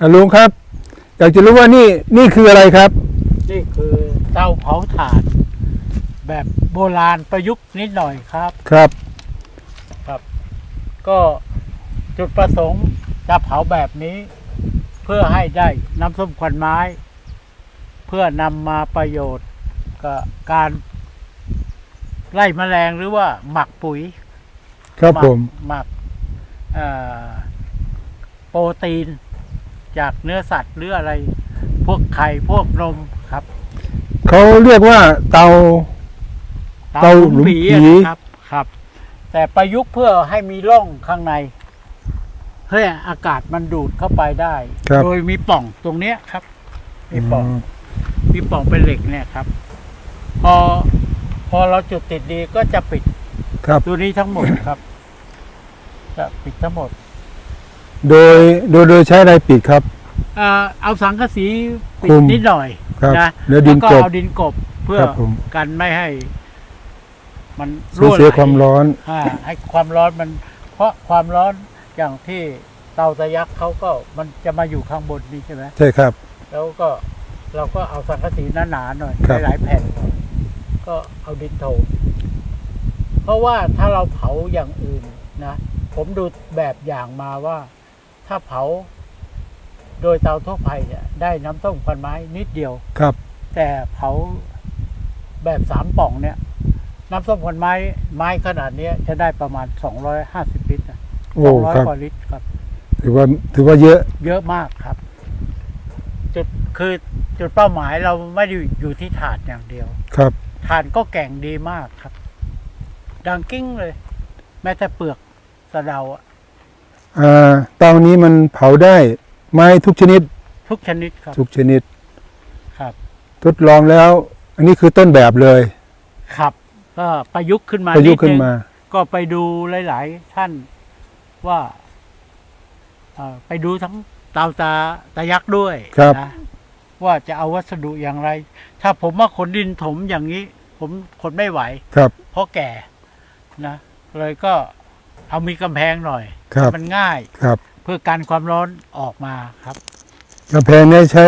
อะลุงครับ อยากจะรู้ว่านี่นี่คืออะไรครับ นี่คือเตาเผาถ่าน แบบโบราณประยุกต์นิดหน่อยครับ ครับ ก็จุดประสงค์จะเผาแบบนี้ เพื่อให้ได้น้ำส้มควันไม้ เพื่อนำมาประโยชน์กับการไล่แมลงหรือว่าหมักปุ๋ย ครับหมัผกมหมักเอ่อโปรตีน จากเนื้อสัตว์หรืออะไร พวกไข่พวกนมครับเขาเรียกว่าเตา เตาหลุมผีอะนะครับครับ แต่ประยุกต์เพื่อให้มีร่องข้างในเพื่ออากาศมันดูดเข้าไปได้ครับโดยมีปล่องตรงเนี้ยครับ มีปล่อง มีปล่องเป็นเหล็กเนี่ยครับ พอพอเราจุดติดดีก็จะปิด ครับตัวนี้ทั้งหมดครับ จะปิดทั้งหมด โดยโดยโดยใช้อะไรปิดครับ เอ่อเอาสังกะสีปิคลุดม นิดหน่อยครับนะแล้วดินก็กลบเอาดินกบเพื่อครับผม กันไม่ให้ มันสูญเสียไหลความร้อน อ่าให้ความร้อนมัน เพราะความร้อนอย่างที่เตาตะยักเขาก็มันจะมาอยู่ข้างบนนี้ใช่ไหมใช่ครับ แล้วก็เราก็เอาสังกะสีหนาๆหน่อยครับ หลายๆแผ่นก็เอาดินโถมเพราะว่าถ้าเราเผาอย่างอื่นนะผมดูแบบอย่างมาว่า ถ้าเผา โดยเตาทั่วไปเนี่ย ได้น้ำส้มควันไม้นิดเดียว ครับ แต่เผาแบบสามป่องเนี่ย น้ำส้มควันไม้ไม้ขนาดเนี้ยจะได้ประมาณสองร้อยห้าสิบลิตรนะโอ้สองร้อยครับ กว่าลิตรครับ ถือว่าถือว่าเยอะ เยอะมากครับ จุดคือจุดเป้าหมายเราไม่ได้อยู่ที่ถาดอย่างเดียว ครับถ่านก็แก่งดีมากครับ ดังกิ้งเลย แม้แต่เปลือกสะเดาอะ อ่าเตานี้มันเผาได้ไม้ทุกชนิด ทุกชนิดครับ ทุกชนิด ครับ ทดลองแล้ว อันนี้คือต้นแบบเลย ครับ ก็ประยุกต์ขึ้นมาประยุกต์ขึ้นดงมา ก็ไปดูหลาย ๆ ท่านว่าเอ่อไปดูทั้งเตาตาตายักษ์ด้วยครับ นะว่าจะเอาวัสดุอย่างไร ถ้าผมว่าขนดินถมอย่างนี้ ผมขนไม่ไหว ครับ เพราะแก่นะ เลยก็เอามีกำแพงหน่อย ครับ มันง่ายครับ เพื่อกันความร้อนออกมาครับกำแพงเนี่ยใช้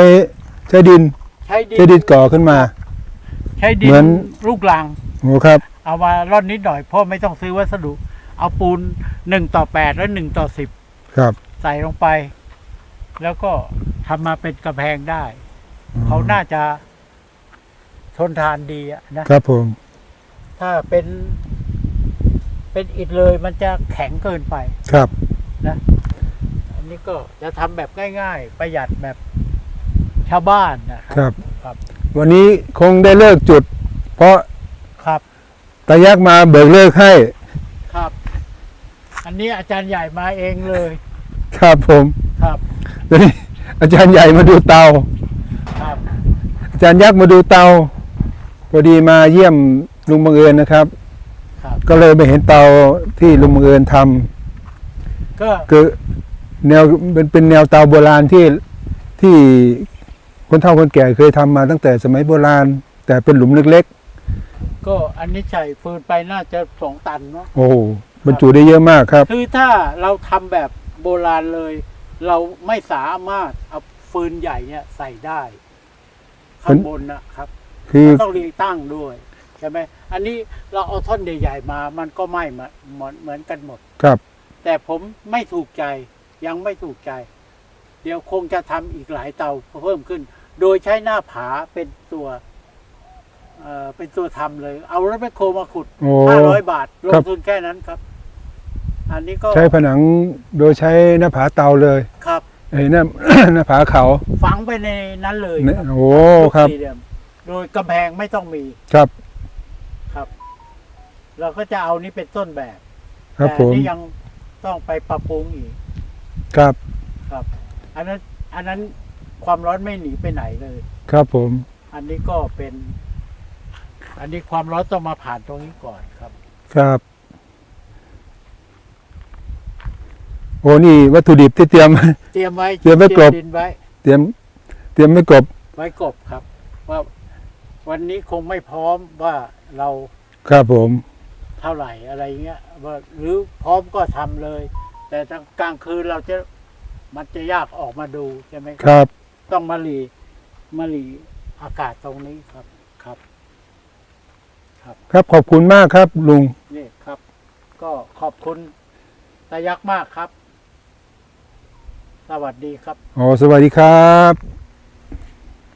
ใช้ดินใช้ดิใช้ดินก่อขึ้นมา ใช้ดิเหมือนลูกลัง โอ้ครับ เอามาร่อนนิดหน่อยเพราะไม่ต้องซื้อวัสดุ เอาปูนหนึ่งต่อแปดและหนึ่งต่อสิบครับใส่ลงไป แล้วก็ทำมาเป็นกระแพงได้ เขาน่าจะทนทานดีอะนะ ครับผม ถ้าเป็น เป็นอิฐเลยมันจะแข็งเกินไปครับอันนี้ก็จะทำแบบง่าย ๆ ประหยัดแบบชาวบ้านนะคครัรับ ครับ วันนี้คงได้เลิกจุด เพราะครับตายักษ์มาเบิกเลิกให้ครับ อันนี้อาจารย์ใหญ่มาเองเลยครับผมครับตอนนี้อาจารย์ใหญ่มาดูเตา ครับ อาจารย์ยักษ์มาดูเตาพอดีมาเยี่ยมลุงบังเอิญนะครับ ครับ ก็เลยไปเห็นเตาที่ลุงบังเอิญทำก็คือแนวเป็นเป็นแนวเตาโบราณที่ที่คนเฒ่าคนแก่เคยทำมาตั้งแต่สมัยโบราณ แต่เป็นหลุมเล็กก็อันนี้ใส่ฟืนไปน่าจะสองตันเนาะ ๆ โอ้โหบรรจุได้เยอะมากครับ คือถ้าเราทำแบบโบราณเลย เราไม่สามารถเอาฟืนใหญ่เนี่ยใส่ได้ ข้างบนนะครับคือ ต้องรีตั้งด้วย ใช่ไหมอันนี้เราเอาท่อนใหญ่ๆมา มันก็ไหม้เหมือนเหมือนเหมือนกันหมด ครับ แต่ผมไม่ถูกใจยังไม่ถูกใจ เดี๋ยวคงจะทำอีกหลายเตาเพิ่มขึ้น โดยใช้หน้าผาเป็นตัวเอ่อเป็นตัวทำเลย เอารถแมคโครมาขุดโอ้ห้าร้อยบาทลครังบ ทุนแค่นั้นครับ อันนี้ก็ใช้ผนังโดยใช้หน้าผาเตาเลยครับไอ้หน้า หน้าผาเขาฝังไปในนั้นเลยเนี่ยครับโอ้ครับ สี่เหลี่ยมโดยกำแพงไม่ต้องมี ครับครับ เราก็จะเอานี้เป็นต้นแบบครับแต่ผมนี่ยังต้องไปปรับปรุงอีกครับครับ อันนั้นอันนั้นความร้อนไม่หนีไปไหนเลย ครับผม อันนี้ก็เป็น อันนี้ความร้อนต้องมาผ่านตรงนี้ก่อนครับ ครับ โอ้นี่วัตถุดิบที่เตรียม เตรียมไว้เตรียมไว้กลบดินไว้ เตรียม เตรียมไม่กบไว้กบครับ ว่าวันนี้คงไม่พร้อมว่าเราครับผม เท่าไหร่อะไรเงี้ยว่าหรือพร้อมก็ทำเลย แต่ทางกลางคืนเราจะมันจะยากออกมาดูใช่ไหมครับ ต้องมาหลีมาหลีอากาศตรงนี้ครับ ครับ ครับขอบคุณมากครับ ลุงนี่ครับ ก็ขอบคุณตายักษ์มากครับ สวัสดีครับอ๋อสวัสดีครับ